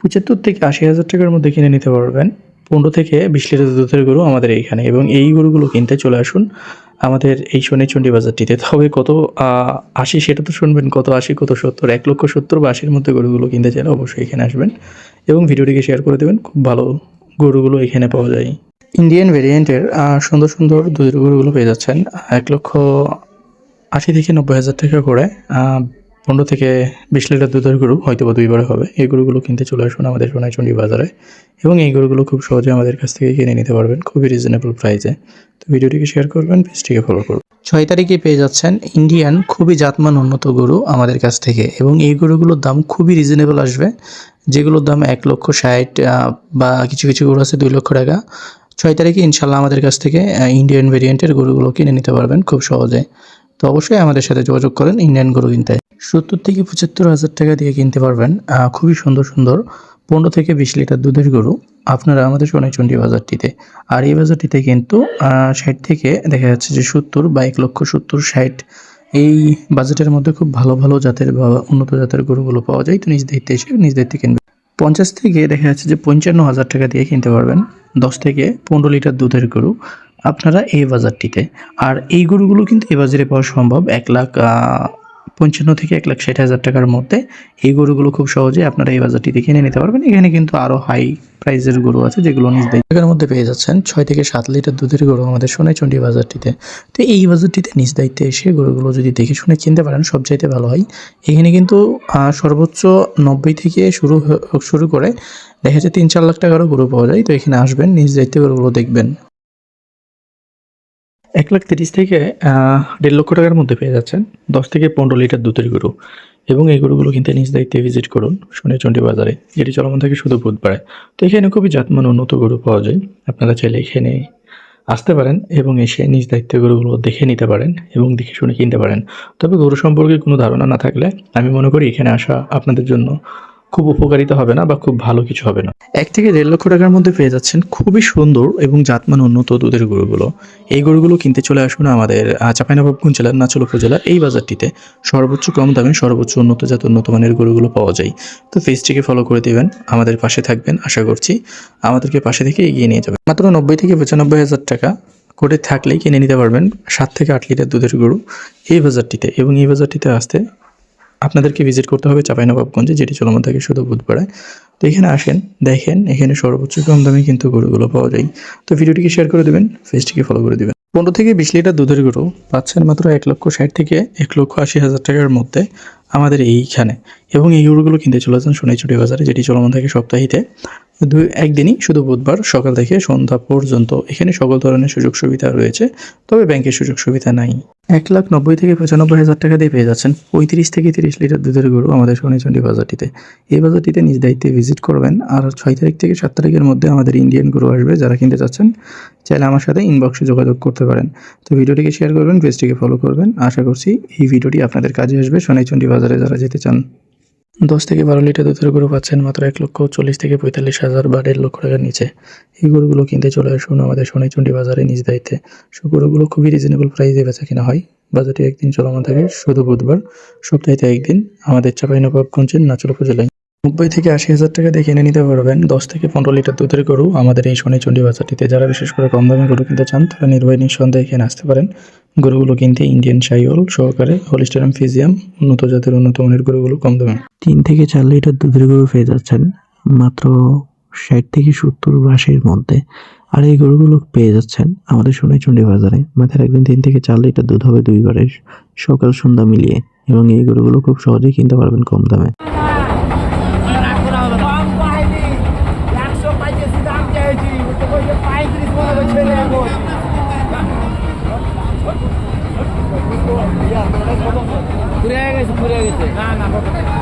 পঁচাত্তর থেকে আশি হাজার টাকার মধ্যে কিনে নিতে পারবেন। পনেরো থেকে বিশ লিটার দুধের গরু আমাদের এইখানে। এবং এই গরুগুলো কিনতে চলে আসুন আমাদের এই শনিচণ্ডী বাজারটিতে তবে কত আশি সেটা তো শুনবেন, কত আশি, কত সত্তর, এক লক্ষ সত্তর বা আশির মধ্যে গরুগুলো কিনতে চাইলে অবশ্যই এখানে আসবেন। এবং ভিডিওটিকে শেয়ার করে দেবেন, খুব ভালো গরুগুলো এখানে পাওয়া যায়। ইন্ডিয়ান ভেরিয়েন্টের সুন্দর সুন্দর দুধের গরুগুলো পেয়ে যাচ্ছেন। এক লক্ষ আশি থেকে নব্বই হাজার টাকা করে পনেরো থেকে বিশ লিটার দুধের গরু হয়তো বা দুইবারে হবে। এই গরুগুলো কিনতে চলে আসুন আমাদের সোনাইচন্ডী বাজারে এবং এই গরুগুলো খুব সহজে আমাদের কাছ থেকে কিনে নিতে পারবেন খুবই রিজনেবল প্রাইসে তো ভিডিওটিকে শেয়ার করবেন পেজটিকে ফলো করবেন। ছয় তারিখে পেয়ে যাচ্ছেন ইন্ডিয়ান খুবই জাতমান উন্নত গরু আমাদের কাছ থেকে এবং এই গরুগুলোর দাম খুবই রিজনেবল আসবে। যেগুলোর দাম এক লক্ষ ষাট বা কিছু কিছু গরু আছে দুই লক্ষ টাকা। ছয় তারিখে ইনশাল্লাহ আমাদের কাছ থেকে ইন্ডিয়ান ভেরিয়েন্টের গরুগুলো কিনে নিতে পারবেন খুব সহজে। তো অবশ্যই আমাদের সাথে যোগাযোগ করেন ইন্ডিয়ান গরু কিনতে। সত্তর থেকে পঁচাত্তর হাজার টাকা দিয়ে কিনতে পারবেন খুবই সুন্দর সুন্দর পনেরো থেকে বিশ লিটার দুধের গরু আপনারা আমাদের সোনাইচন্ডী বাজারটিতে। আর এই বাজারটিতে কিন্তু ষাট থেকে দেখা যাচ্ছে যে সত্তর বা এক লক্ষ সত্তর ষাট এই বাজেটের মধ্যে খুব ভালো ভালো জাতের বা উন্নত জাতের গরুগুলো পাওয়া যায়। তো নিজ দায়িত্বে এসে নিজ দায়িত্বে কিনবেন। পঞ্চাশ থেকে দেখা যাচ্ছে যে পঞ্চান্ন হাজার টাকা দিয়ে কিনতে পারবেন, দশ থেকে পনেরো লিটার দুধের গরু আপনারা এই বাজারটিতে। আর এই গরুগুলো কিন্তু এই বাজারে পাওয়া সম্ভব, এক লাখ পঞ্চান্ন থেকে এক লাখ ষাট হাজার টাকার মধ্যে এই গরুগুলো খুব সহজে আপনারা এই বাজারটিতে কিনে নিতে পারবেন। এখানে কিন্তু আরও হাই প্রাইসের গরু আছে যেগুলো নিজ দায়িত্বের মধ্যে পেয়ে যাচ্ছেন। ছয় থেকে সাত লিটার দুধের গরু আমাদের সোনাইচন্ডী বাজারটিতে। তো এই বাজারটিতে নিজ দায়িত্বে এসে গরুগুলো যদি দেখে শুনে কিনতে পারেন, সবচাইতে ভালো হয়। এখানে কিন্তু সর্বোচ্চ নব্বই থেকে শুরু শুরু করে দেখা যায় তিন চার লাখ টাকারও গরু পাওয়া যায়। তো এখানে আসবেন, নিজ দায়িত্বে গরুগুলো দেখবেন। এক লাখ তিরিশ থেকে দেড় লক্ষ টাকার মধ্যে পেয়ে যাচ্ছেন। দশ থেকে পনেরো লিটার দুধের গরু। এবং এই গরুগুলো কিনতে নিজ দায়িত্বে ভিজিট করুন সোনাচন্ডী বাজারে। যেটি চলমান থাকে শুধু বুধবারে। তো এখানে খুবই জাতমান উন্নত গরু পাওয়া যায়। আপনারা চাইলে এখানে আসতে পারেন এবং এসে নিজ দায়িত্বে গরুগুলো দেখে নিতে পারেন এবং দেখে শুনে কিনতে পারেন। তবে গরু সম্পর্কে কোনো ধারণা না থাকলে আমি মনে করি এখানে আসা আপনাদের জন্য খুব উপকারিতা হবে না বা খুব ভালো কিছু হবে না। এক থেকে দেড় লক্ষ টাকার মধ্যে পেয়ে যাচ্ছেন খুবই সুন্দর এবং জাতমান উন্নত দুধের গরুগুলো। এই গরুগুলো কিনতে চলে আসুন আমাদের চাঁপাইনবাবগঞ্জ জেলার নাচল উপজেলার এই বাজারটিতে। সর্বোচ্চ কম দামে সর্বোচ্চ উন্নত জাত উন্নত মানের গরুগুলো পাওয়া যায়। তো পেজটিকে ফলো করে দিবেন, আমাদের পাশে থাকবেন, আশা করছি আমাদেরকে পাশে থেকে এগিয়ে নিয়ে যাবেন। মাত্র নব্বই থেকে পঁচানব্বই হাজার টাকা করে থাকলেই কিনে নিতে পারবেন সাত থেকে আট লিটার দুধের গরু এই বাজারটিতে এবং এই বাজারটিতে আসতে আপনাদেরকে ভিজিট করতে হবে চাঁপাইনবাবগঞ্জে, যেটি চলমান থাকে শুধু বুধবারে। তো এখানে আসেন, দেখেন, এখানে সর্বোচ্চ কম দামে কিন্তু গরুগুলো পাওয়া যায়। তো ভিডিওটিকে শেয়ার করে দেবেন পেজটিকে ফলো করে দেবেন। পনেরো থেকে বিশ লিটার দুধের গরু পাচ্ছেন মাত্র এক লক্ষ ষাট থেকে এক লক্ষ আশি হাজার টাকার মধ্যে আমাদের এইখানে। এবং এই গরুগুলো কিনতে চলে যান সোনাইচুটি বাজারে, যেটি চলমান থাকে সপ্তাহিতে। দুই একদিনই, শুধু বুধবার, সকাল থেকে সন্ধ্যা পর্যন্ত। এখানে সকল ধরনের সুযোগ সুবিধা রয়েছে, তবে ব্যাংকের সুযোগ সুবিধা নাই। এক লাখ নব্বই থেকে পঁচানব্বই হাজার টাকা দিয়ে পেয়ে যাচ্ছেন। পঁয়ত্রিশ থেকে তিরিশ লিটার দুধের গরু আমাদের সোনাইচন্ডী বাজারটিতে। এই বাজারটিতে নিজ দায়িত্বে ভিজিট করবেন। আর ছয় তারিখ থেকে সাত তারিখের মধ্যে আমাদের ইন্ডিয়ান গরু আসবে। যারা কিনতে চাচ্ছেন, চাইলে আমার সাথে ইনবক্সে যোগাযোগ করতে পারেন। তো ভিডিওটিকে শেয়ার করবেন পেজটিকে ফলো করবেন। আশা করছি এই ভিডিওটি আপনাদের কাজে আসবে। সোনাইচন্ডী বাজারে যারা যেতে চান। দশ থেকে বারো লিটার দুধের গরু পাচ্ছেন মাত্র এক লক্ষ চল্লিশ থেকে পঁয়তাল্লিশ হাজার বা দেড় লক্ষ টাকার নিচে। এই গরুগুলো কিনতে চলে আসুন আমাদের সোনাইচন্ডী বাজারে নিজ দায়িত্বে। সো গরুগুলো খুবই রিজনেবল প্রাইসে বেচা কেনা হয়। বাজারটি একদিন চলমান থাকে শুধু বুধবার। সপ্তাহে একদিন আমাদের চাঁপাইনবাবগঞ্জের নাচল উপজেলায়। নব্বই থেকে আশি হাজার টাকা দিয়ে কিনে নিতে পারবেন। দশ থেকে পনেরো লিটার দুধের গরু আমাদের এই সোনাইচন্ডী বাজারটিতে। যারা বিশেষ করে কম দামে গরু কিনতে চান, তারা নির্ভয় নিঃসন্দেহে এখানে আসতে পারেন। গরুগুলো কিনতে ইন্ডিয়ান শাইওল সহকারে হলিস্টারাম ফিজিয়াম উন্নত জাতের উন্নত মানের গরুগুলো কম দামে। তিন থেকে চার লিটার দুধের গরু পেয়ে যাচ্ছেন, মাত্র ষাট থেকে সত্তর আশির মধ্যে। আর এই গরুগুলো পেয়ে যাচ্ছেন আমাদের সোনাইচন্ডী বাজারে। মাথায় রাখবেন তিন থেকে চার লিটার দুধ হবে দুইবারে সকাল সন্ধ্যা মিলিয়ে। এবং এই গরুগুলো খুব সহজেই কিনতে পারবেন কম দামে কম পাইনি একশো পাইতেছি দাম চেয়েছি তো বলছে পঁয়ত্রিশ মনে করে ছেলে এখন ঘুরে গেছে ঘুরে গেছে না না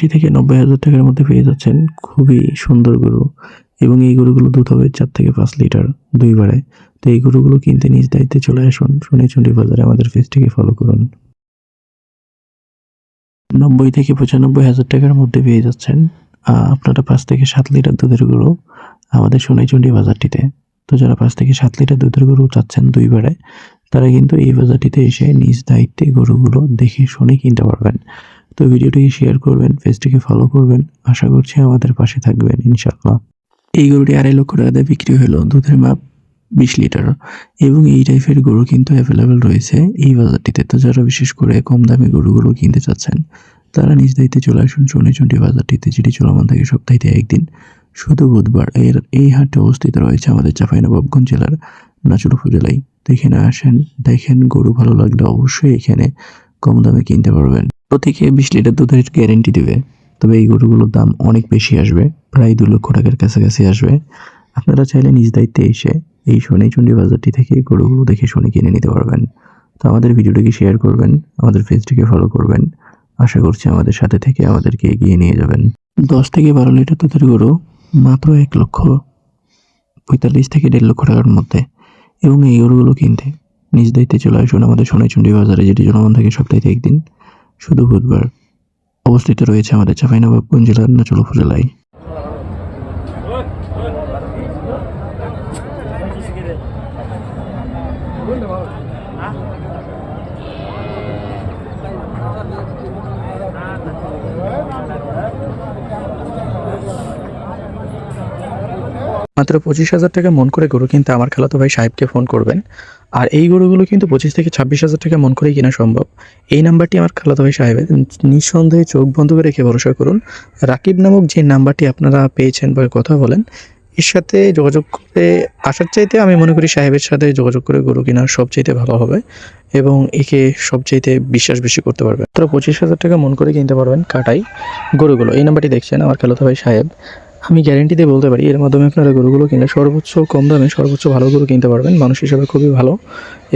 আশি থেকে নব্বই হাজার টাকার মধ্যে পেয়ে যাচ্ছেন খুবই সুন্দর গরু। এবং এই গরুগুলো দুধ হবে চার থেকে পাঁচ লিটার দুই বারে। তো এই গরুগুলো কিনতে নিজ দায়িত্বে চলে আসুন। সোনাইচন্ডী বাজারে আমাদের পেজটিকে ফলো করুন। নব্বই থেকে পঁচানব্বই হাজার টাকার মধ্যে পেয়ে যাচ্ছেন আপনারা পাঁচ থেকে সাত লিটার দুধের গরু আমাদের সোনাইচন্ডী বাজারটিতে। তো যারা পাঁচ থেকে সাত লিটার দুধের গরু চাচ্ছেন দুই বারে, তারা কিন্তু এই বাজারটিতে এসে নিজ দায়িত্বে গরুগুলো দেখে শুনে কিনতে পারবেন। তো ভিডিওটিকে শেয়ার করবেন, পেজটিকে ফলো করবেন। আশা করছি আমাদের পাশে থাকবেন, ইনশাআল্লাহ। এই গরুটি আড়াই লক্ষ টাকাতে বিক্রি হলো, দুধের মাপ বিশ লিটার। এবং এই টাইপের গরু কিন্তু অ্যাভেলেবেল রয়েছে এই বাজারটিতে। তো যারা বিশেষ করে কম দামি গরুগুলো কিনতে চাচ্ছেন, তারা নিজ দায়িত্বে চলে আসুন চণ্ডীচণ্ডী বাজারটিতে, যেটি চলমান থাকে সপ্তাহে একদিন। শুধু বুধবার এর এই হাটে অবস্থিত রয়েছে আমাদের চাঁপাইনবাবগঞ্জ জেলার নাচুর উপজেলায়। তো এখানে আসেন, দেখেন গরু ভালো লাগলে অবশ্যই এখানে কম দামে কিনতে পারবেন। প্রত্যেকে বিশ লিটার দুধের গ্যারেন্টি দিবে। তবে এই গরুগুলোর দাম অনেক বেশি আসবে, প্রায় দু লক্ষ টাকার কাছাকাছি আসবে। আপনারা চাইলে নিজ দায়িত্বে এসে এই সোনাইচন্ডী বাজারটি থেকে গরুগুলো দেখে শুনে কিনে নিতে পারবেন। তো আমাদের ভিডিওটিকে শেয়ার করবেন, আমাদের পেজটিকে ফলো করবেন। আশা করছি আমাদের সাথে থেকে আমাদেরকে এগিয়ে নিয়ে যাবেন। দশ থেকে বারো লিটার দুধের গরু মাত্র এক লক্ষ পঁয়তাল্লিশ থেকে দেড় লক্ষ টাকার মধ্যে। এবং এই গরুগুলো কিনতে নিজ দায়িত্বে চলে আসুন আমাদের সোনাইচন্ডী বাজারে, যেটি জনগণ থাকে সপ্তাহে একদিন। শুধু বুধবার অবস্থিত রয়েছে আমাদের চাঁপাইনবাবগঞ্জ জেলার নাচল উপজেলায়। মাত্র পঁচিশ হাজার টাকা মন করে গরু কিনতে আমার খালাতো ভাই সাহেবকে ফোন করবেন। আর এই গরুগুলো কিন্তু পঁচিশ থেকে ছাব্বিশ হাজার টাকা মন করেই কেনা সম্ভব। এই নাম্বারটি আমার খালাতো ভাই সাহেবের। নিঃসন্দেহে চোখ বন্ধ করে রেখে ভরসা করুন। রাকিব নামক যে নাম্বারটি আপনারা পেয়েছেন বা কথা বলেন, এর সাথে যোগাযোগ করে আসার চাইতে আমি মনে করি সাহেবের সাথে যোগাযোগ করে গরু কেনার সবচাইতে ভালো হবে এবং একে সবচাইতে বিশ্বাস বেশি করতে পারবেন। মাত্র পঁচিশ হাজার টাকা মন করে কিনতে পারবেন কাটাই গরুগুলো। এই নাম্বারটি দেখছেন আমার খালাতো ভাই সাহেব। আমি গ্যারেন্টি দিয়ে বলতে পারি, এর মাধ্যমে আপনারা গরুগুলো কিনলে সর্বোচ্চ কম দামে সর্বোচ্চ ভালো গরু কিনতে পারবেন। মানুষ হিসাবে খুবই ভালো।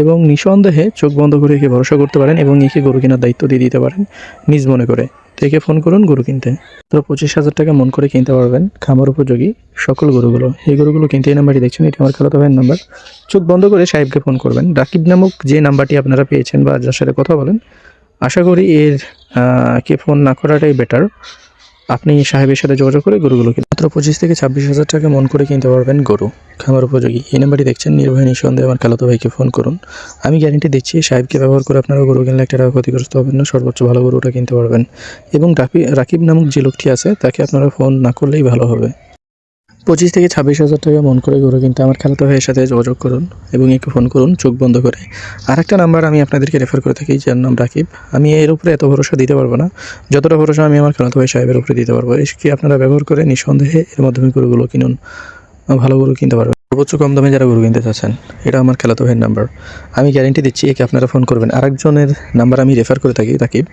এবং নিঃসন্দেহে চোখ বন্ধ করে একে ভরসা করতে পারেন এবং একে গরু কেনার দায়িত্ব দিয়ে দিতে পারেন, নিজ মনে করে। তো ফোন করুন গরু কিনতে। তো পঁচিশ হাজার টাকা মন করে কিনতে পারবেন খামার উপযোগী সকল গরুগুলো। এই গরুগুলো কিনতে এই নাম্বারটি দেখছেন, এটি আমার খালাতো ভাইয়ের নাম্বার। চোখ বন্ধ করে সাহেবকে ফোন করবেন। রাকিব নামক যে নাম্বারটি আপনারা পেয়েছেন বা যার সাথে কথা বলেন, আশা করি এর কে ফোন না করাটাই বেটার আপনি সাহেবের সাথে যোগাযোগ করে গরুগুলো কিনুন। মাত্র পঁচিশ থেকে ছাব্বিশ হাজার টাকা মন করে কিনতে পারবেন গরু। খামার উপযোগী। এই নাম্বারটি দেখছেন নির্ভয় নিঃসন্দেহে আমার খালাতো ভাইকে ফোন করুন। আমি গ্যারেন্টি দিচ্ছি, সাহেবকে ব্যবহার করে আপনারা গরু কিনলে একটা টাকা ক্ষতিগ্রস্ত হবেন না। সর্বোচ্চ ভালো গরুটা কিনতে পারবেন। এবং রাকি- রাকিব নামক যে লোকটি আছে, তাকে আপনারা ফোন না করলেই ভালো হবে। পঁচিশ থেকে ছাব্বিশ হাজার টাকা মন করে গরু কিন্তু আমার খালাতো ভাইয়ের সাথে যোগাযোগ করুন এবং একটু ফোন করুন, চোখ বন্ধ করে। আর একটা নাম্বার আমি আপনাদেরকে রেফার করে থাকি, যার নাম রাকিব। আমি এর উপরে এত ভরসা দিতে পারব না। যতটা ভরসা আমি আমার খালাতো ভাই সাহেবের উপরে দিতে পারব। এসকে আপনারা ব্যবহার করে নিঃসন্দেহে এর মাধ্যমে গরুগুলো কিনুন? ভালো গরু কিনতে পারবেন। সর্বোচ্চ কম দামে যারা গরু কিনতে চাচ্ছেন, এটা আমার খেলাতো ভাইয়ের নাম্বার আমি গ্যারেন্টি দিচ্ছি একে আপনারা ফোন করবেন। আরেকজনের নাম্বার আমি রেফার করে থাকি, রাকিব।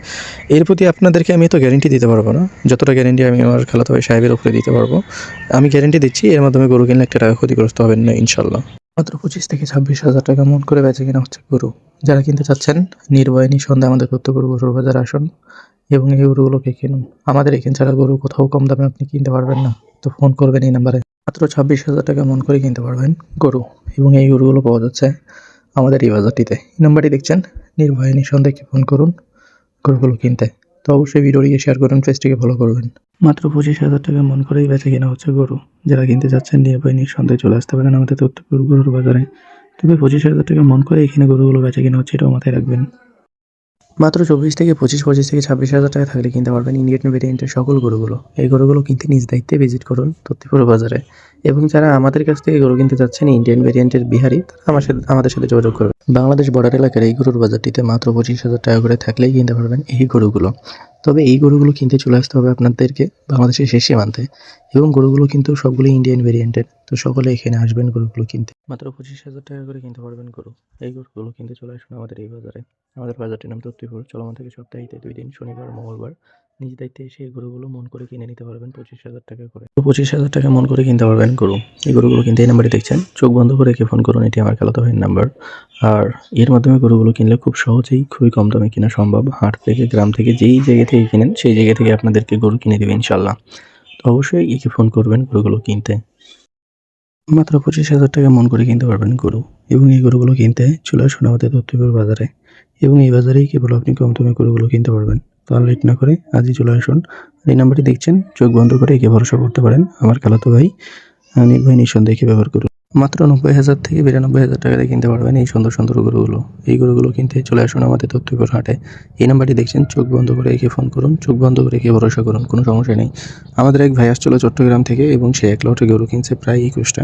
এর প্রতি আপনাদেরকে আমি তো গ্যারেন্টি দিতে পারব না। যতটা গ্যারেন্টি আমি আমার খালাতো ভাই সাহেবের উপরে দিতে পারব, আমি গ্যারেন্টি দিচ্ছি এর মাধ্যমে গরু কিনলে একটা টাকা ক্ষতিগ্রস্ত হবেন না ইনশাল্লাহ মাত্র পঁচিশ থেকে ছাব্বিশ হাজার টাকা মন করে বেচে কিনা হচ্ছে গরু। যারা কিনতে চাচ্ছেন, নির্ভয় নিঃসন্দেহে আমাদের দত্তপুর গরুর বাজার আসুন এবং এই গরুগুলোকে কিনুন। আমাদের এখান ছাড়া গরু কোথাও কম দামে আপনি কিনতে পারবেন না। তো ফোন করবেন এই নাম্বারে মাত্র ছাব্বিশ হাজার টাকা মন করে কিনতে পারবেন গরু এবং এই গরুগুলো পাওয়া যাচ্ছে আমাদের এই বাজারটিতে। এই নাম্বারটি দেখছেন? নির্ভয় নিঃসন্দেহে ফোন করুন গরুগুলো কিনতে। তো অবশ্যই ভিডিওটিকে শেয়ার করুন পেজটিকে ফলো করবেন। মাত্র পঁচিশ হাজার টাকা মন করেই বেচে কেনা হচ্ছে গরু। যারা কিনতে চাচ্ছেন, নির্ভয় নিঃসন্দেহে চলে আসতে পারেন আমাদের তথ্যপুর গরুর বাজারে। তবে পঁচিশ হাজার টাকা মন করে এখানে গরুগুলো বেচে কেনা হচ্ছে, এটাও মাথায় রাখবেন। মাত্র চব্বিশ থেকে পঁচিশ পঁচিশ থেকে ছাব্বিশ হাজার টাকা থাকলে কিনতে পারবেন ইন্ডিয়ান ভেরিয়েন্টের সকল গরুগুলো। এই গরুগুলো কিনতে নিজ দায়িত্বে ভিজিট করুন তত্ত্বপুর বাজারে। এবং যারা আমাদের কাছ থেকে গরু কিনতে চাচ্ছেন ইন্ডিয়ান ভেরিয়েন্টের বিহারি, তারা আমার সাথে আমাদের সাথে যোগাযোগ করবেন বাংলাদেশ বর্ডার এলাকার এই গরুর বাজারটিতে মাত্র পঁচিশ হাজার টাকা করে থাকলেই কিনতে পারবেন এই গরুগুলো। তবে এই গরুগুলো কিনতে চলে আসতে হবে আপনাদেরকে বাংলাদেশের শেষ সীমান্তে। এবং গরুগুলো কিন্তু সবগুলো ইন্ডিয়ান ভেরিয়েন্টের তো সকলে এখানে আসবেন গরুগুলো কিনতে। মাত্র পঁচিশ হাজার টাকা করে কিনতে পারবেন গরু। এই গরুগুলো কিনতে চলে আসবেন আমাদের এই বাজারে। আমাদের বাজারটির নাম তত্ত্বপুর। চলমান থেকে সপ্তাহে দুই দিন, শনিবার, মঙ্গলবার। নিজ দায়িত্বে এসে এই গরুগুলো মন করে কিনে নিতে পারবেন পঁচিশ হাজার টাকা করে। তো পঁচিশ হাজার টাকা মন করে কিনতে পারবেন গরু। এই গরুগুলো কিনতে এই নাম্বারে দেখছেন। চোখ বন্ধ করে একে ফোন করুন, এটি আমার খেলাতো ভাইয়ের নাম্বার। আর এর মাধ্যমে গরুগুলো কিনলে খুব সহজেই খুবই কম দামে কেনা সম্ভব। হাট থেকে, গ্রাম থেকে যেই জায়গা থেকে কিনেন, সেই জায়গা থেকে আপনাদেরকে গরু কিনে দেবে ইনশাল্লাহ তো অবশ্যই একে ফোন করবেন গরুগুলো কিনতে। মাত্র পঁচিশ হাজার টাকা মন করে কিনতে পারবেন গরু। এবং এই গরুগুলো কিনতে চলে আসুন আমাদের দত্তপুর বাজারে। এবং এই বাজারেই কেবল আপনি কম দামে গরুগুলো কিনতে পারবেন। তো আর লেট না করে আজই চলে আসুন। এই নাম্বারটি দেখছেন, চোখ বন্ধ করে একে ভরসা করতে পারেন আমার খালাতো ভাই। নির্ভয় নিঃসন্দেহে ব্যবহার করুন মাত্র নব্বই হাজার থেকে বিরানব্বই হাজার টাকা দিয়ে কিনতে পারবেন এই সুন্দর সুন্দর গরুগুলো। এই গরুগুলো কিনতে চলে আসুন আমাদের তত্ত্বপুর হাটে। এই নাম্বারটি দেখছেন, চোখ বন্ধ করে একে ফোন করুন, চোখ বন্ধ করে একে ভরসা করুন, কোনো সমস্যা নেই। আমাদের এক ভাই আসছিল চট্টগ্রাম থেকে এবং সে এক লটে গরু কিনছে প্রায় একুশটা।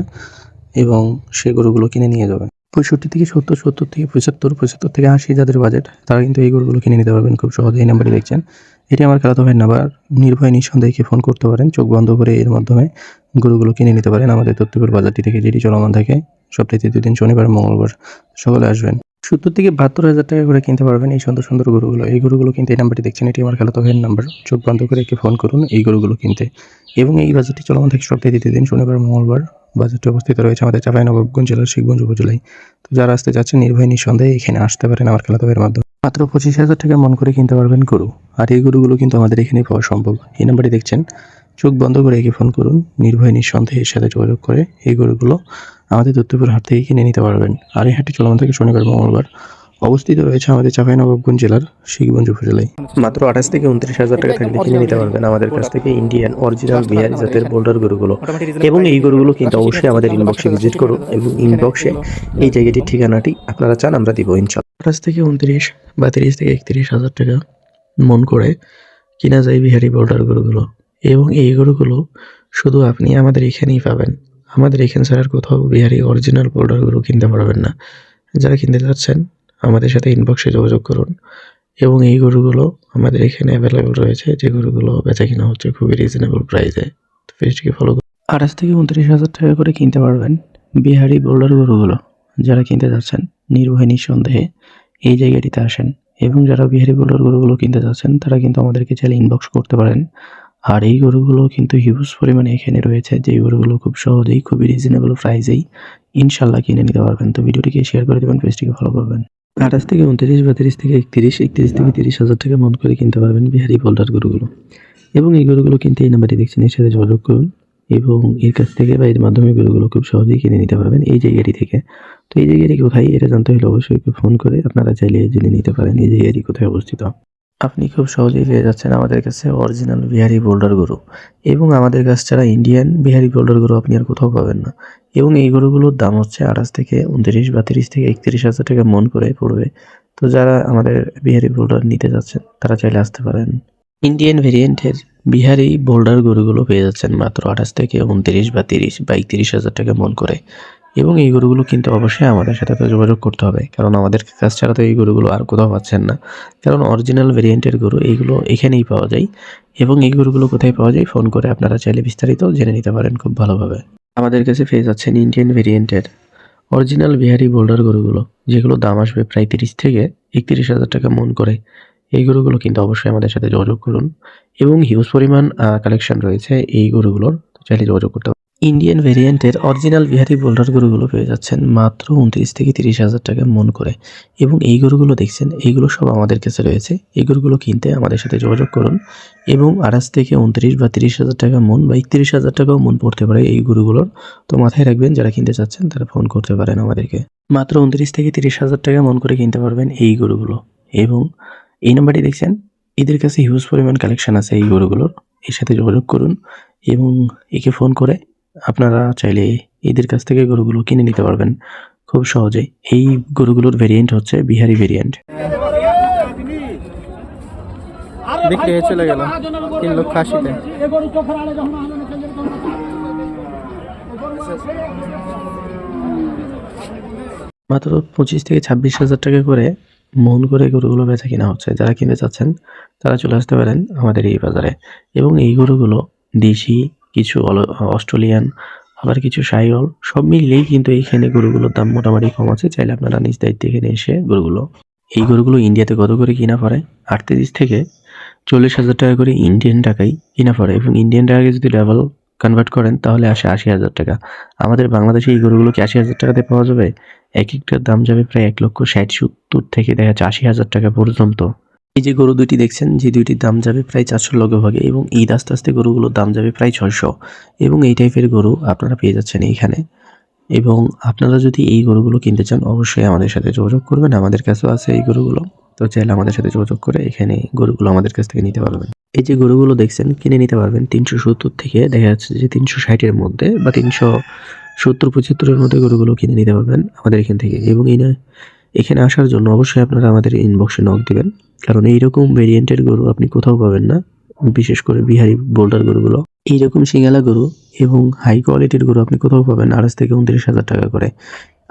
এবং সে গরুগুলো কিনে নিয়ে যাবে। পঁয়ষট্টি থেকে সত্তর সত্তর থেকে পঁচাত্তর পঁচাত্তর থেকে আশি যাদের বাজেট তারা কিন্তু এই গরুগুলো কিনে নিতে পারবেন খুব সহজে এই নাম্বারটি দেখছেন। এটি আমার খেলাতো ভাইয়ের নাম্বার নির্ভয় নিঃসন্দেহে ফোন করতে পারেন, চোখ বন্ধ করে এর মাধ্যমে গরুগুলো কিনে নিতে পারেন আমাদের তত্ত্বপুর বাজারটি থেকে, যেটি চলমান থাকে সপ্তাহে দুদিন শনিবার মঙ্গলবার। সকলে আসবেন। সত্তর থেকে বাহাত্তর হাজার টাকা করে কিনতে পারবেন এই সুন্দর সুন্দর গরুগুলো। এই গরুগুলো কিনতে এই নাম্বারটি দেখছেন, এটি আমার খেলাতো ভাইয়ের নাম্বার চোখ বন্ধ করে একে ফোন করুন এই গরুগুলো কিনতে। এবং এই বাজারটি চলমান থাকে সপ্তাহে দ্বিতীয় দিন, শনিবার মঙ্গলবার। বাজারটি অবস্থিত রয়েছে আমাদের চাঁপাইনবাবগঞ্জ জেলার শিখগঞ্জ উপজেলায়। তো যারা আসতে চাচ্ছেন নির্ভয় নিঃসন্দেহে এখানে আসতে পারেন আমার ভাইয়ের মাধ্যমে। মাত্র পঁচিশ হাজার টাকা মন করে কিনতে পারবেন গরু। আর এই গরুগুলো কিন্তু আমাদের এখানে পাওয়া সম্ভব। এই নাম্বারটি দেখছেন। চোখ বন্ধ করে একে ফোন করুন। নির্ভয় নিঃসন্দেহে এর সাথে যোগাযোগ করে এই গরুগুলো আমাদের দত্তপুর হাট থেকে কিনে নিতে পারবেন। আর এই হাটটি চলমান থেকে শনিবার, মঙ্গলবার। অবস্থিত রয়েছে আমাদের চাঁপাইনবাবগঞ্জ জেলার শিখগঞ্জ উপজেলায়। মাত্র আঠাশ থেকে উনত্রিশ হাজার টাকা থাকলে কিনে নিতে পারবেন আমাদের কাছ থেকে ইন্ডিয়ান অরিজিনাল বিহারি জাতের বোল্ডার গরুগুলো। এবং এই গরুগুলো কিন্তু অবশ্যই আমাদের ইনবক্সে ভিজিট করুন এবং ইনবক্সে এই জায়গাটির ঠিকানাটি আপনারা চান আমরা দিব ইনশাল্লাহ আঠাশ থেকে উনত্রিশ বা তিরিশ থেকে একত্রিশ হাজার টাকা মন করে কিনা যায় বিহারি বোল্ডার গরুগুলো। এবং এই গরুগুলো শুধু আপনি আমাদের এখানেই পাবেন। আমাদের এখান ছাড়া আর কোথাও বিহারি অরিজিনাল বোল্ডার গরু কিনতে পারবেন না। যারা কিনতে চাচ্ছেন আমাদের সাথে ইনবক্সে যোগাযোগ করুন। এবং এই গরুগুলো আমাদের এখানে অ্যাভেলেবল রয়েছে। যে গরুগুলো বেচা কিনা হচ্ছে খুবই রিজনেবল প্রাইসে তো পেজটিকে ফলো করুন। আঠাশ থেকে উনত্রিশ হাজার টাকা করে কিনতে পারবেন বিহারি বোল্ডার গরুগুলো। যারা কিনতে যাচ্ছেন, নির্ভয়, নিঃসন্দেহে এই জায়গাটিতে আসেন। এবং যারা বিহারি বোল্ডার গরুগুলো কিনতে যাচ্ছেন, তারা কিন্তু আমাদেরকে চাইলে ইনবক্স করতে পারেন। আর এই গরুগুলো কিন্তু হিউজ পরিমাণে এখানে রয়েছে। যে গরুগুলো খুব সহজেই, খুবই রিজনেবল প্রাইসেই ইনশাল্লাহ কিনে নিতে পারবেন। তো ভিডিওটিকে শেয়ার করে দেবেন, পেজটিকে ফলো করবেন। আঠাশ থেকে উনত্রিশ বা তিরিশ থেকে একত্রিশ একত্রিশ থেকে তিরিশ হাজার টাকা মন করে কিনতে পারবেন বিহারি বোল্ডার গরুগুলো। এবং এই গরুগুলো কিনতে এই নাম্বারটি দেখছেন, এর সাথে যোগাযোগ করুন এবং এর কাছ থেকে বা এর মাধ্যমে গরুগুলো খুব সহজেই কিনে নিতে পারবেন এই জায়গাটি থেকে। তো এই জায়গাটি কোথায়, এটা জানতে হলে অবশ্যই একটু ফোন করে আপনারা চাইলে জেনে নিতে পারেন এই জায়গাটি কোথায় অবস্থিত। আপনি খুব সহজেই পেয়ে যাচ্ছেন আমাদের কাছে অরিজিনাল বিহারি বোল্ডার গরু। এবং আমাদের কাছ ছাড়া ইন্ডিয়ান বিহারি বোল্ডার গরু আপনি আর কোথাও পাবেন না। এবং এই গরুগুলোর দাম হচ্ছে আঠাশ থেকে উনত্রিশ বা তিরিশ থেকে একত্রিশ হাজার টাকা মন করে পড়বে। তো যারা আমাদের বিহারি বোল্ডার নিতে যাচ্ছেন, তারা চাইলে আসতে পারেন। ইন্ডিয়ান ভেরিয়েন্টের বিহারি বোল্ডার গরুগুলো পেয়ে যাচ্ছেন মাত্র আঠাশ থেকে উনত্রিশ বা তিরিশ বা একত্রিশ হাজার টাকা মন করে। এবং এই গরুগুলো কিন্তু অবশ্যই আমাদের সাথে তো যোগাযোগ করতে হবে, কারণ আমাদের কাছ ছাড়া তো এই গরুগুলো আর কোথাও পাচ্ছেন না। কারণ অরিজিনাল ভেরিয়েন্টের গরু, এইগুলো এখানেই পাওয়া যায়। এবং এই গরুগুলো কোথায় পাওয়া যায়, ফোন করে আপনারা চাইলে বিস্তারিত জেনে নিতে পারেন খুব ভালোভাবে। আমাদের কাছে ফেস আছেন ইন্ডিয়ান ভেরিয়েন্টের অরিজিনাল বিহারি বোল্ডার গরুগুলো, যেগুলো দাম আসবে প্রায় তিরিশ থেকে একত্রিশ হাজার টাকা মন করে। এই গরুগুলো কিন্তু অবশ্যই আমাদের সাথে যোগাযোগ করুন এবং হিউজ পরিমাণ কালেকশন রয়েছে এই গরুগুলোর চাইলে যোগাযোগ করতে ইন্ডিয়ান ভেরিয়েন্টের অরিজিনাল বিহারি বোল্ডার গরুগুলো পেয়ে যাচ্ছেন মাত্র উনত্রিশ থেকে তিরিশ হাজার টাকা মন করে। এবং এই গরুগুলো দেখছেন এইগুলো সব আমাদের কাছে রয়েছে। এই গরুগুলো কিনতে আমাদের সাথে যোগাযোগ করুন। এবং আঠাশ থেকে উনত্রিশ বা তিরিশ হাজার টাকা মন বা একত্রিশ হাজার টাকাও মন পড়তে পারে এই গরুগুলোর। তো মাথায় রাখবেন, যারা কিনতে চাচ্ছেন তারা ফোন করতে পারেন আমাদেরকে। মাত্র উনত্রিশ থেকে তিরিশ হাজার টাকা মন করে কিনতে পারবেন এই গরুগুলো। এবং এই নাম্বারটি দেখছেন, এদের কাছে হিউজ পরিমাণ কালেকশন আছে এই গরুগুলোর। এর সাথে যোগাযোগ করুন। এবং একে ফোন করে আপনারা চাইলে এদের কাছ থেকে গরুগুলো কিনে নিতে পারবেন খুব সহজেই। এই গরুগুলোর ভেরিয়েন্ট হচ্ছে বিহারি ভেরিয়েন্ট বিক্রি হয়ে চলে গেল তিন লক্ষ আশিতে। মাত্র পঁচিশ থেকে ছাব্বিশ হাজার টাকা করে মন করে গরুগুলো বেচা কিনা হচ্ছে। যারা কিনতে চাচ্ছেন তারা চলে আসতে পারেন আমাদের এই বাজারে। এবং এই গরুগুলো দেশি কিছু অস্ট্রেলিয়ান, আবার কিছু সাইওয়াল সব মিলিয়েই কিন্তু এইখানে গরুগুলোর দাম মোটামুটি কম আছে। চাইলে আপনারা নিজ দায়িত্বে এখানে এসে গরুগুলো, এই গরুগুলো ইন্ডিয়াতে কত করে কিনা পড়ে? আটত্রিশ থেকে চল্লিশ হাজার টাকা করে ইন্ডিয়ান টাকাই কিনা পড়ে। এবং ইন্ডিয়ান টাকাকে যদি ডাবল কনভার্ট করেন, তাহলে আসে আশি হাজার টাকা। আমাদের বাংলাদেশে এই গরুগুলো কি আশি হাজার টাকাতে পাওয়া যাবে? এক একটার দাম যাবে প্রায় এক লক্ষ ষাট সত্তর থেকে দেখা যাচ্ছে আশি হাজার টাকা পর্যন্ত। এই যে গরু দুটি দেখছেন, যে দুইটির দাম যাবে প্রায় চারশো ভাগে এবং ঈদ আস্তে আস্তে গরুগুলোর দাম যাবে প্রায় ছয়শো। এবং এই টাইপের গরু আপনারা পেয়ে যাচ্ছেন এইখানে। এবং আপনারা যদি এই গরুগুলো কিনতে চান, অবশ্যই আমাদের সাথে যোগাযোগ করবেন। আমাদের কাছেও আছে এই গরুগুলো। তো চাইলে আমাদের সাথে যোগাযোগ করে এখানে গরুগুলো আমাদের কাছ থেকে নিতে পারবেন। এই যে গরুগুলো দেখছেন, কিনে নিতে পারবেন তিনশো সত্তর থেকে, দেখা যাচ্ছে যে তিনশো ষাটের মধ্যে বা তিনশো সত্তর, পঁচাত্তরের মধ্যে গরুগুলো কিনে নিতে পারবেন আমাদের এখান থেকে। এবং এখানে আসার জন্য অবশ্যই আপনারা আমাদের ইনবক্সে নক দিবেন। কারণ এইরকম ভেরিয়েন্টের গরু আপনি কোথাও পাবেন না, বিশেষ করে বিহারি বোল্ডার গরুগুলো। এইরকম সিঙ্গালা গরু এবং হাই কোয়ালিটির গরু আপনি কোথাও পাবেন আড়াইশ থেকে উনত্রিশ হাজার টাকা করে।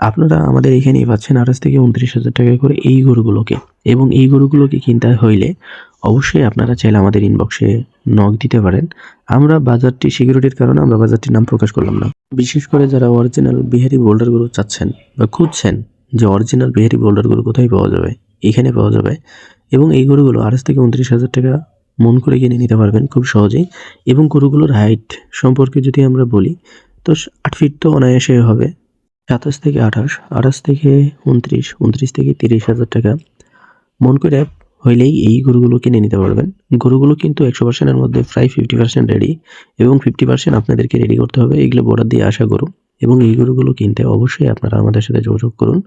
আপনারা আমাদের এখানেই পাচ্ছেন আড়াইশ থেকে উনত্রিশ হাজার টাকা করে এই গরুগুলোকে। এবং এই গরুগুলোকে কিনতে হইলে অবশ্যই আপনারা চাইলে আমাদের ইনবক্সে নক দিতে পারেন। আমরা বাজারটি সিকিউরিটির কারণে আমরা বাজারটির নাম প্রকাশ করলাম না। বিশেষ করে যারা অরিজিনাল বিহারি বোল্ডার গরু চাচ্ছেন বা খুঁজছেন যে অরিজিনাল বিহারি বোল্ডার গরু কোথায় পাওয়া যাবে, এখানে পাওয়া যাবে এবং এই গরুগুলো আড়াইশ থেকে উনত্রিশ হাজার টাকা মন করে কিনে নিতে পারবেন খুব সহজেই। এবং গরুগুলোর হাইট সম্পর্কে যদি আমরা বলি, তো আট ফিট তো অনায়াসে হবে। সাতাশ থেকে আঠাশ আঠাশ থেকে উনত্রিশ উনত্রিশ থেকে তিরিশ হাজার টাকা মন করে হইলেই এই গরুগুলো কিনে নিতে পারবেন। গরুগুলো কিন্তু একশো পার্সেন্টের মধ্যে প্রায় ফিফটি পার্সেন্ট রেডি এবং ফিফটি পার্সেন্ট আপনাদেরকে রেডি করতে হবে। এগুলো বর্ডার দিয়ে আসা গরু এবং এই গরুগুলো কিনতে অবশ্যই আপনারা আমাদের সাথে যোগাযোগ করুন।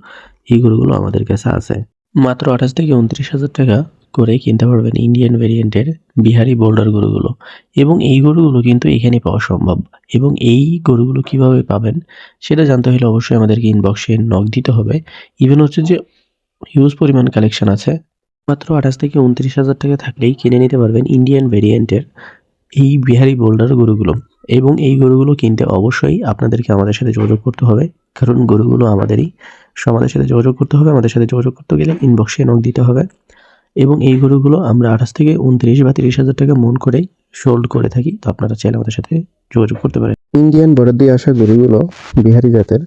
এই গরুগুলো আমাদের কাছে আছে। মাত্র আঠাশ থেকে উনত্রিশ হাজার টাকা করে কিনতে পারবেন ইন্ডিয়ান ভেরিয়েন্টের বিহারি বোল্ডার গরুগুলো। এবং এই গরুগুলো কিন্তু এখানে পাওয়া সম্ভব। এবং এই গরুগুলো কীভাবে পাবেন, সেটা জানতে হলে অবশ্যই আমাদেরকে ইনবক্সে নক দিতে হবে। ইভেন হচ্ছে যে হিউজ পরিমাণ কালেকশন আছে, মাত্র আঠাশ থেকে উনত্রিশ হাজার টাকা থাকলেই কিনে নিতে পারবেন ইন্ডিয়ান ভেরিয়েন্টের এই বিহারি বোল্ডার গরুগুলো। এবং এই গরুগুলো কিনতে অবশ্যই আপনাদেরকে আমাদের সাথে যোগাযোগ করতে হবে, কারণ গরুগুলো আমাদেরই আমাদের সাথে যোগাযোগ করতে হবে। আমাদের সাথে যোগাযোগ করতে গেলে ইনবক্সে নক দিতে হবে। এবং এই গরুগুলো আমরা আঠাশ থেকে উনত্রিশ বা তিরিশ হাজার টাকা মন করেই সোল্ড করে থাকি। তো আপনারা চাইলে আমাদের সাথে যোগাযোগ করতে পারেন। ইন্ডিয়ান বর্ডার দিয়ে আসা গরুগুলো বিহারি জাতের।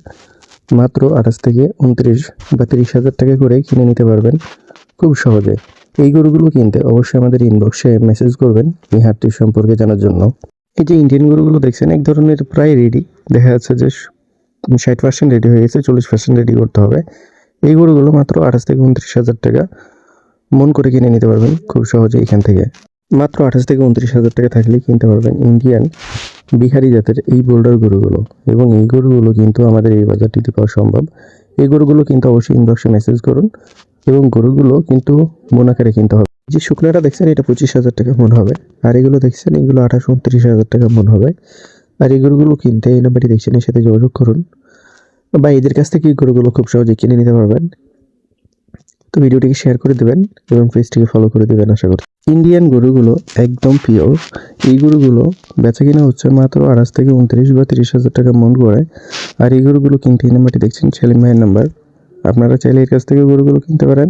মাত্র আঠাশ থেকে উনত্রিশ বা তিরিশ হাজার টাকা করে কিনে নিতে পারবেন খুব সহজে। এই গরুগুলো কিনতে অবশ্যই আমাদের ইনবক্সে মেসেজ করবেন এই সম্পর্কে জানার জন্য। এই যে ইন্ডিয়ান গরুগুলো দেখছেন, এক ধরনের প্রায় রেডি দেখা যাচ্ছে যে ষাট পার্সেন্ট রেডি হয়ে গেছে, চল্লিশ পার্সেন্ট রেডি করতে হবে। এই গরুগুলো মাত্র আঠাশ থেকে উনত্রিশ হাজার টাকা মন করে কিনে নিতে পারবেন খুব সহজে এখান থেকে। মাত্র আঠাশ থেকে উনত্রিশ হাজার টাকা থাকলেই কিনতে পারবেন ইন্ডিয়ান বিহারি জাতের এই বোল্ডার গরুগুলো এবং এই গরুগুলো কিন্তু আমাদের এই বাজারটিতে পাওয়া সম্ভব। এই গরুগুলো কিন্তু অবশ্যই ইনবক্সে মেসেজ করুন এবং গরুগুলো কিন্তু মন আকারে কিনতে হবে। যে শুকনাটা দেখছেন, এটা পঁচিশ হাজার টাকা মন হবে। আর এগুলো দেখছেন, এগুলো আঠাশ, উনত্রিশ হাজার টাকা মন হবে। আর এই গরুগুলো কিনতে এই নাম্বারটি দেখছেন, এর সাথে যোগাযোগ করুন। বা এদের কাছ থেকে এই গরুগুলো খুব সহজে কিনে নিতে পারবেন। তো ভিডিওটিকে শেয়ার করে দেবেন এবং পেজটিকে ফলো করে দেবেন, আশা করি ইন্ডিয়ান গরুগুলো একদম পিওর। এই গরুগুলো বেচা কিনা হচ্ছে মাত্র আড়াইশ থেকে উনত্রিশ বা তিরিশ হাজার টাকা মন করে। আর এই গরুগুলো কিনতে এই নাম্বারটি দেখছেন সেলিম ভাইয়ের নাম্বার। আপনারা চাইলে এর কাছ থেকে গরুগুলো কিনতে পারেন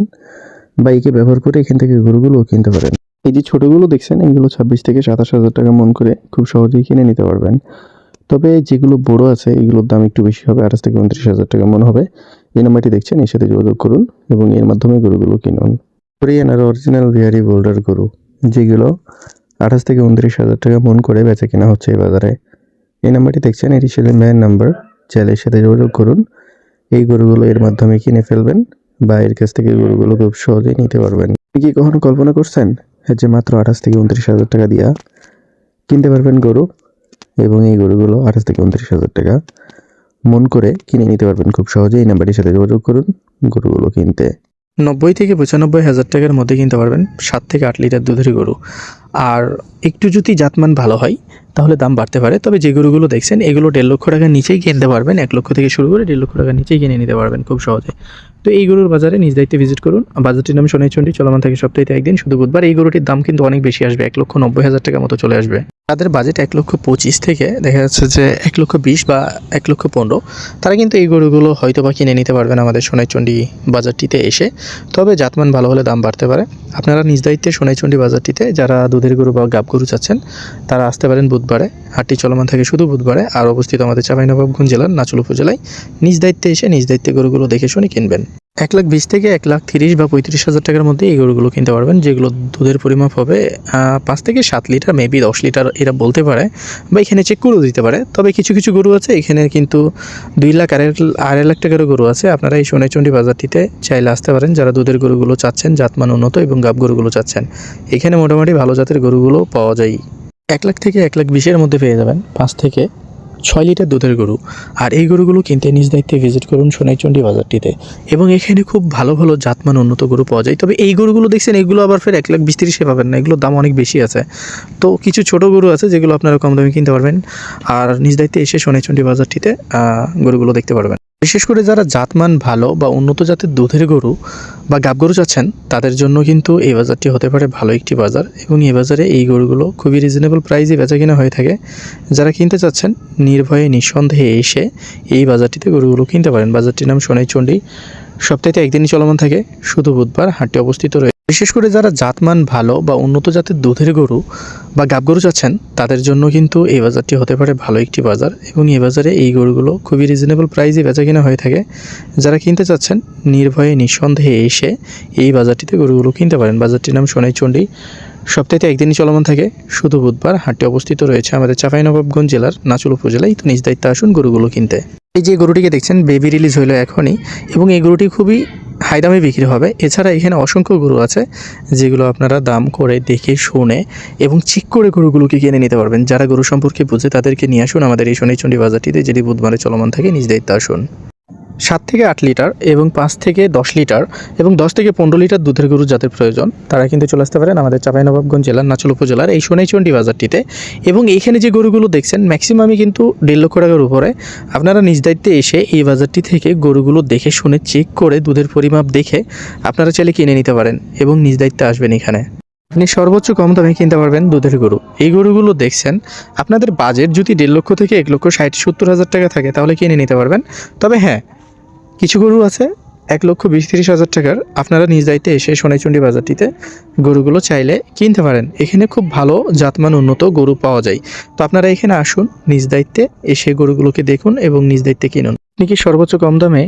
বা একে ব্যবহার করে এখান থেকে গরুগুলো কিনতে পারেন। এই যে ছোটোগুলো দেখছেন, এগুলো ছাব্বিশ থেকে সাতাশ হাজার টাকা মন করে খুব সহজেই কিনে নিতে পারবেন। তবে যেগুলো বড় আছে, এগুলোর দাম একটু বেশি হবে, আঠাশ থেকে উনত্রিশ হাজার টাকা মন হবে। এই নাম্বারটি দেখছেন, এর সাথে যোগাযোগ করুন এবং এর মাধ্যমে গরুগুলো কিনুন। হরিয়ানার অরিজিনাল বিহারি বোল্ডার গরু, যেগুলো আঠাশ থেকে উনত্রিশ হাজার টাকা মন করে বেচা কেনা হচ্ছে এই বাজারে। এই নাম্বারটি দেখছেন, এটি সেলিম ভাইয়ের নাম্বার চাইলে এর সাথে যোগাযোগ করুন। এই গরুগুলো এর মাধ্যমে কিনে ফেলবেন বা এর কাছ থেকে গরুগুলো খুব সহজেই নিতে পারবেন। কি কখনো কল্পনা করছেন যে মাত্র আঠাশ থেকে উনত্রিশ হাজার টাকা দিয়া কিনতে পারবেন গরু এবং এই গরুগুলো আঠাশ থেকে উনত্রিশ হাজার টাকা। মন করে কিনে নিতে পারবেন খুব সহজে এই নাম্বারটির সাথে যোগাযোগ করুন, গরুগুলো কিনতে। নব্বই থেকে পঁচানব্বই হাজার টাকার মধ্যে কিনতে পারবেন সাত থেকে আট লিটার দুধের গরু। আর একটু যদি জাতমান ভালো হয়, তাহলে দাম বাড়তে পারে। তবে যে গরুগুলো দেখছেন, এগুলো দেড় লক্ষ টাকার নিচেই কিনতে পারবেন। এক লক্ষ থেকে শুরু করে দেড় লক্ষ টাকার নিচেই কিনে নিতে পারবেন খুব সহজে। তো এই গরুর বাজারে নিজ দায়িত্বে ভিজিট করুন। বাজারটির নাম সোনাইচন্ডী চলমান থাকে সপ্তাহে একদিন। শুধু বুধবার এই গরুটির দাম কিন্তু অনেক বেশি আসবে। এক লক্ষ নব্বই হাজার টাকা মতো চলে আসবে। তাদের বাজেট এক লক্ষ পঁচিশ থেকে দেখা যাচ্ছে যে এক লক্ষ বিশ বা এক লক্ষ পনেরো। তারা কিন্তু এই গরুগুলো হয়তো বা কিনে নিতে পারবেন আমাদের সোনাইচন্ডী বাজারটিতে এসে। তবে জাতমান ভালো হলে দাম বাড়তে পারে। আপনারা নিজ দায়িত্বে সোনাইচন্ডী বাজারটিতে যারা দুধের গরু বা গাব গরু চাচ্ছেন, তারা আসতে পারেন বুধবারে। হাটটি চলমান থাকে শুধু বুধবারে, আর অবস্থিত আমাদের চাঁপাইনবাবগঞ্জ জেলার নাচুল উপজেলায়। নিজ দায়িত্বে এসে নিজ দায়িত্বে গরুগুলো দেখে শুনে কিনবেন। এক লাখ বিশ থেকে এক লাখ তিরিশ বা পঁয়ত্রিশ হাজার টাকার মধ্যে এই গরুগুলো কিনতে পারবেন, যেগুলো দুধের পরিমাপ হবে পাঁচ থেকে সাত লিটার, মেবি দশ লিটার এরা বলতে পারে, বা এখানে চেক করেও দিতে পারে। তবে কিছু কিছু গরু আছে, এখানে কিন্তু দুই লাখ আড়াই আড়াই লাখ টাকারও গরু আছে। আপনারা এই সোনাইচন্ডী বাজারটিতে চাইলে আসতে পারেন, যারা দুধের গরুগুলো চাচ্ছেন, জাতমান উন্নত এবং গাব গরুগুলো চাচ্ছেন। এখানে মোটামুটি ভালো জাতের গরুগুলো পাওয়া যায়। এক লাখ থেকে এক লাখ বিশের মধ্যে পেয়ে যাবেন পাঁচ থেকে ছয় লিটার দুধের গরু। আর এই গরুগুলো কিনতে নিজ দায়িত্বে ভিজিট করুন সোনাইচন্ডী বাজারটিতে। এবং এখানে খুব ভালো ভালো জাতমান উন্নত গরু পাওয়া যায়। তবে এই গরুগুলো দেখছেন, এগুলো আবার ফের এক লাখ বিশ তিরিশে পাবেন না। এগুলোর দাম অনেক বেশি আছে। তো কিছু ছোট গরু আছে যেগুলো আপনারা কম দামে কিনতে পারবেন। আর নিজ দায়িত্বে এসে সোনাইচন্ডী বাজারটিতে গরুগুলো দেখতে পারবেন। বিশেষ করে যারা জাতমান ভালো বা উন্নত জাতের দুধের গরু বা গাব গরু চাচ্ছেন, তাদের জন্য কিন্তু এই বাজারটি হতে পারে ভালো একটি বাজার এবং এই বাজারে এই গরুগুলো খুবই রিজনেবল প্রাইসে বেচা কেনা হয়ে থাকে। যারা কিনতে চাচ্ছেন, নির্ভয়ে, নিঃসন্দেহে এসে এই বাজারটিতে গরুগুলো কিনতে পারেন। বাজারটির নাম সোনাইচণ্ডী। সপ্তাহে একদিনই চলমান থাকে। শুধু বুধবার হাটটি অবস্থিত রয়েছে বিশেষ করে যারা জাতমান ভালো বা উন্নত জাতের দুধের গরু বা গাব গরু চাচ্ছেন, তাদের জন্য কিন্তু এই বাজারটি হতে পারে ভালো একটি বাজার এবং এই বাজারে এই গরুগুলো খুবই রিজনেবল প্রাইসে বেচা কিনা হয়ে থাকে। যারা কিনতে চাচ্ছেন, নির্ভয়ে, নিঃসন্দেহে এসে এই বাজারটিতে গরুগুলো কিনতে পারেন। বাজারটির নাম সোনাইচন্ডী সপ্তাহে একদিনই চলমান থাকে। শুধু বুধবার হাটটি অবস্থিত রয়েছে আমাদের চাঁপাইনবাবগঞ্জ জেলার নাচুল উপজেলায়। তো নিজ দায়িত্বে আসুন গরুগুলো কিনতে। এই যে গরুটিকে দেখছেন বেবি রিলিজ হলো এখনই এবং এই গরুটি খুবই হাই দামে বিক্রি হবে। এছাড়া এখানে অসংখ্য গরু আছে, যেগুলো আপনারা দাম করে দেখে শুনে এবং চিক করে গরুগুলোকে কিনে নিতে পারবেন। যারা গরু সম্পর্কে বুঝে তাদেরকে নিয়ে আসুন আমাদের এই শনিচণ্ডী বাজারটিতে যেটি বুধবারে চলমান থাকে। নিজ দায়িত্ব আসুন। সাত থেকে আট লিটার এবং পাঁচ থেকে দশ লিটার এবং দশ থেকে পনেরো লিটার দুধের গরু যাদের প্রয়োজন। তারা কিন্তু চলে আসতে পারেন আমাদের চাঁপাইনবাবগঞ্জ জেলার নাচল উপজেলার এই সোনাইচন্ডী বাজারটিতে। এবং এইখানে যে গরুগুলো দেখছেন ম্যাক্সিমামই কিন্তু দেড় লক্ষ টাকার উপরে। আপনারা নিজ দায়িত্বে এসে এই বাজারটি থেকে গরুগুলো দেখে, শুনে চেক করে, দুধের পরিমাপ দেখে আপনারা চাইলে কিনে নিতে পারেন এবং নিজ দায়িত্বে আসবেন এখানে। আপনি সর্বোচ্চ কম দামে কিনতে পারবেন দুধের গরু। এই গরুগুলো দেখছেন, আপনাদের বাজেট যদি দেড় লক্ষ থেকে এক লক্ষ ষাট সত্তর হাজার টাকা থাকে, তাহলে কিনে নিতে পারবেন। তবে হ্যাঁ কিছু গরু আছে, এক লক্ষ বিশ তিরিশ হাজার টাকার। আপনারা নিজ দায়িত্বে এসে সোনাইচন্ডী বাজারটিতে গরুগুলো চাইলে কিনতে পারেন। এখানে খুব ভালো জাতমান উন্নত গরু পাওয়া যায়। তো আপনারা এখানে আসুন, নিজ দায়িত্বে এসে গরুগুলোকে দেখুন এবং নিজ দায়িত্বে কিনুন। আপনি কি সর্বোচ্চ কম দামে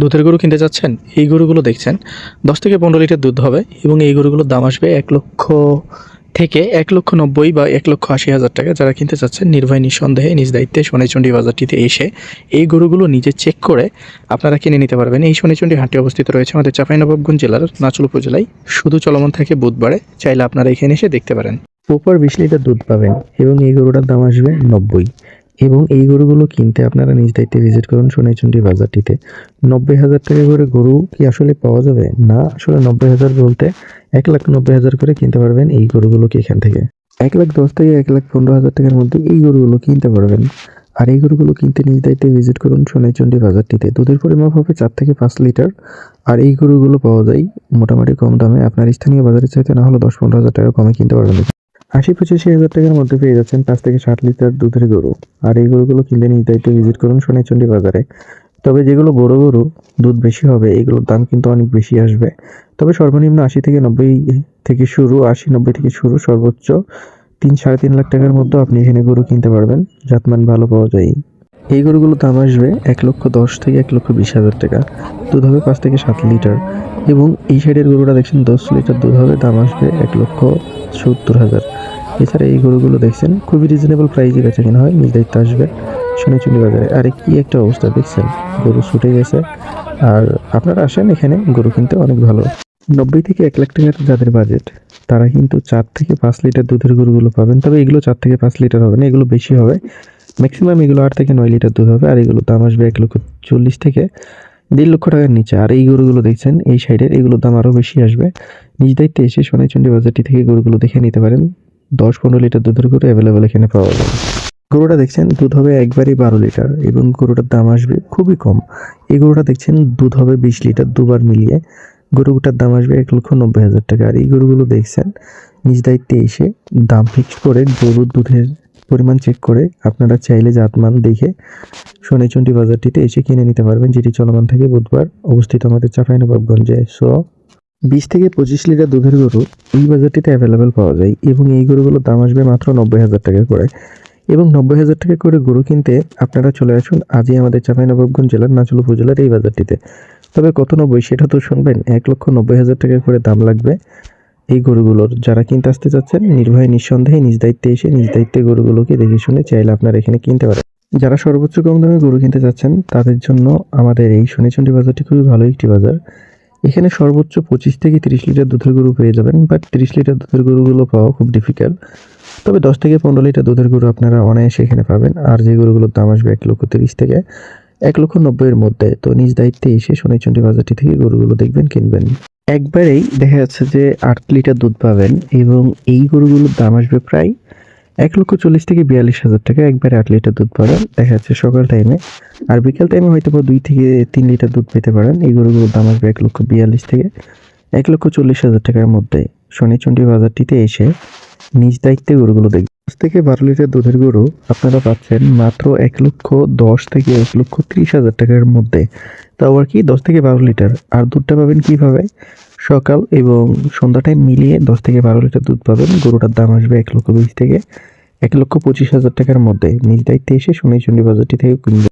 দুধের গরু কিনতে চাচ্ছেন? এই গরুগুলো দেখছেন। দশ থেকে পনেরো লিটার দুধ হবে এবং এই গরুগুলোর দাম আসবে এক লক্ষ থেকে এক লক্ষ নব্বই বা এক লক্ষ আশি হাজার টাকা যারা কিনতে চাচ্ছেন, নির্ভয়, নিঃসন্দেহে, নিজ দায়িত্বে সোনাইচন্ডী বাজারটিতে এসে এই গরুগুলো নিজে চেক করে আপনারা কিনে নিতে পারবেন। এই সোনাইচন্ডী হাটে অবস্থিত রয়েছে আমাদের চাঁপাইনবাবগঞ্জ জেলার নাচুল উপজেলায়। শুধু চলমান থাকে বুধবারে, চাইলে আপনারা এখানে এসে দেখতে পারেন। প্রপার বিশ লিটার দুধ পাবেন এবং এই গরুটার দাম আসবে নব্বই। এবং এই গরুগুলো কিনতে আপনারা নিজ দায়িত্বে ভিজিট করুন সোনাইচন্ডী বাজারটিতে। নব্বই হাজার টাকা করে গরু কি আসলে পাওয়া যাবে? না, আসলে নব্বই হাজার বলতে এক লাখ নব্বই হাজার করে কিনতে পারবেন এই গরুগুলোকে এখান থেকে? এক লাখ দশ থেকে এক লাখ পনেরো হাজার টাকার মধ্যে এই গরুগুলো কিনতে পারবেন। আর এই গরুগুলো কিনতে নিজ দায়িত্বে ভিজিট করুন সোনাইচন্ডী বাজারটিতে। দুধের পরিমাপ হবে চার থেকে পাঁচ লিটার। আর এই গরুগুলো পাওয়া যায় মোটামুটি কম দামে। আপনার স্থানীয় বাজারের চাইতে না হলে দশ পনেরো হাজার টাকা কমে কিনতে পারবেন। আশি পঁচাশি হাজার টাকার মধ্যে পেয়ে যাচ্ছেন পাঁচ থেকে ষাট লিটার দুধের গরু। আর এই গরুগুলো কিনতে নিজ দায়িত্বে ভিজিট করুন সোনাইচন্ডী বাজারে। তবে যেগুলো বড় গরু, দুধ বেশি হবে, এগুলোর দাম কিন্তু অনেক বেশি আসবে। তবে সর্বনিম্ন আশি থেকে নব্বই থেকে শুরু, আশি নব্বই থেকে শুরু সর্বোচ্চ তিন সাড়ে তিন লাখ টাকার মধ্যে আপনি এখানে গরু কিনতে পারবেন। জাতমান ভালো পাওয়া যায়। এই গরুগুলোর দাম আসবে এক লক্ষ দশ থেকে এক লক্ষ বিশ হাজার টাকা। দুধ হবে পাঁচ থেকে সাত লিটার। এবং এই সাইডের গরুটা দেখছেন, দশ লিটার দুধ হবে, দাম আসবে এক লক্ষ সত্তর হাজার। এছাড়া এই গরুগুলো দেখছেন, খুবই রিজনেবল প্রাইসে বেচা কেনা হয় দায়িত্ব আসবে। সোনাচুরি বাজারে। আর, কি একটা অবস্থা দেখছেন? গরু ছুটে গেছে। আর আপনারা আসেন এখানে, গরু কিনতে অনেক ভালো। নব্বই থেকে এক লাখ টাকার যাদের বাজেট, তারা কিন্তু চার থেকে পাঁচ লিটার দুধের গরুগুলো পাবেন। তবে এগুলো চার থেকে পাঁচ লিটার হবে না, এগুলো বেশি হবে। ম্যাক্সিমাম এগুলো আট থেকে নয় লিটার দুধ হবে, আর এগুলো দাম আসবে এক লক্ষ চল্লিশ থেকে দেড় লক্ষ টাকার নিচে। আর এই গরুগুলো দেখছেন, এই সাইডের এগুলোর দাম আরও বেশি আসবে। নিজ দায়িত্বে এসে সোনাইচন্ডী বাজারটি থেকে গরুগুলো দেখে নিতে পারেন। দশ পনেরো লিটার দুধের গরু অ্যাভেলেবেল এখানে পাওয়া যাবে। গরুটা দেখছেন দুধ হবে একবারই বারো লিটার এবং গরুটার দাম আসবে খুবই কম। এই গরুটা দেখছেন দুধ হবে বিশ লিটার দুবার মিলিয়ে। গরুটার দাম আসবে এক লক্ষ নব্বই হাজার টাকা। আর এই গরুগুলো দেখছেন নিজ দায়িত্বে এসে দাম ফিক্স করে গরুর দুধের পরিমাণ চেক করে আপনারা চাইলে জাতমান দেখে সোনাইচন্ডী বাজারটিতে এসে কিনে নিতে পারবেন, যেটি চলমান থেকে বুধবার অবস্থিত আমাদের চাঁপাইনবাবগঞ্জে। সো বিশ থেকে পঁচিশ লিটার দুধের গরু এই বাজারটিতে অ্যাভেলেবেল পাওয়া যায় এবং এই গরুগুলোর দাম আসবে মাত্র নব্বই হাজার টাকা করে। এবং নব্বই হাজার টাকা করে গরু কিনতে আপনারা চলে আসুন আজই আমাদের চাঁপাইনবাবগঞ্জ জেলার নাচল উপজেলার এই বাজারটিতে। তবে কত নব্বই সেটা তো শুনবেন, এক লক্ষ নব্বই হাজার টাকা করে দাম লাগবে এই গরুগুলোর। যারা কিনতে আসতে চাচ্ছেন, নির্ভয়ে, নিঃসন্দেহে, নিজ দায়িত্বে এসে নিজ দায়িত্বে গরুগুলোকে দেখে শুনে চাইলে আপনারা এখানে কিনতে পারেন। যারা সর্বোচ্চ কম দামে গরু কিনতে চাচ্ছেন, তাদের জন্য আমাদের এই শনিচন্ডী বাজারটি খুবই ভালো একটি বাজার। এখানে সর্বোচ্চ পঁচিশ থেকে তিরিশ লিটার দুধের গরু পেয়ে যাবেন, বাট তিরিশ লিটার দুধের গরুগুলো পাওয়া খুব ডিফিকাল্ট তবে দশ থেকে পনেরো লিটার দুধের গরু আপনারা অনায়াসে এখানে পাবেন। আর যে গরুগুলোর দাম আসবে এক লক্ষ তিরিশ থেকে এক লক্ষ নব্বইয়ের মধ্যে। তো নিজ দায়িত্বে এসে সোনাইচন্ডী বাজারটি থেকে গরুগুলো দেখবেন, কিনবেন। একবারেই দেখা যাচ্ছে যে আট লিটার দুধ পাবেন এবং এই গরুগুলোর দাম আসবে প্রায় এক লক্ষ চল্লিশ থেকে বিয়াল্লিশ হাজার টাকা। একবারে আট লিটার দুধ পাবেন। দেখা যাচ্ছে সকাল টাইমে আর বিকেল টাইমে হয়তো বা দুই থেকে তিন লিটার দুধ পেতে পারেন। এই গরুগুলোর দাম আসবে এক লক্ষ বিয়াল্লিশ থেকে এক লক্ষ চল্লিশ হাজার টাকার মধ্যে। শনিচন্ডী বাজারটিতে এসে নিজ দায়িত্বে গরুগুলো দেখবেন দশ থেকে বারো লিটার দুধের গরু আপনারা পাচ্ছেন মাত্র এক লক্ষ দশ থেকে এক লক্ষ ত্রিশ হাজার টাকার মধ্যে। তাও আর কি দশ থেকে বারো লিটার? আর দুধটা পাবেন কীভাবে? সকাল এবং সন্ধ্যা টাইম মিলিয়ে দশ থেকে বারো লিটার দুধ পাবেন। গরুটার দাম আসবে এক লক্ষ বিশ থেকে এক লক্ষ পঁচিশ হাজার টাকার মধ্যে। নিজ দায়িত্বে এসে সোনাইচন্ডী বাজারটি থেকে কিনবেন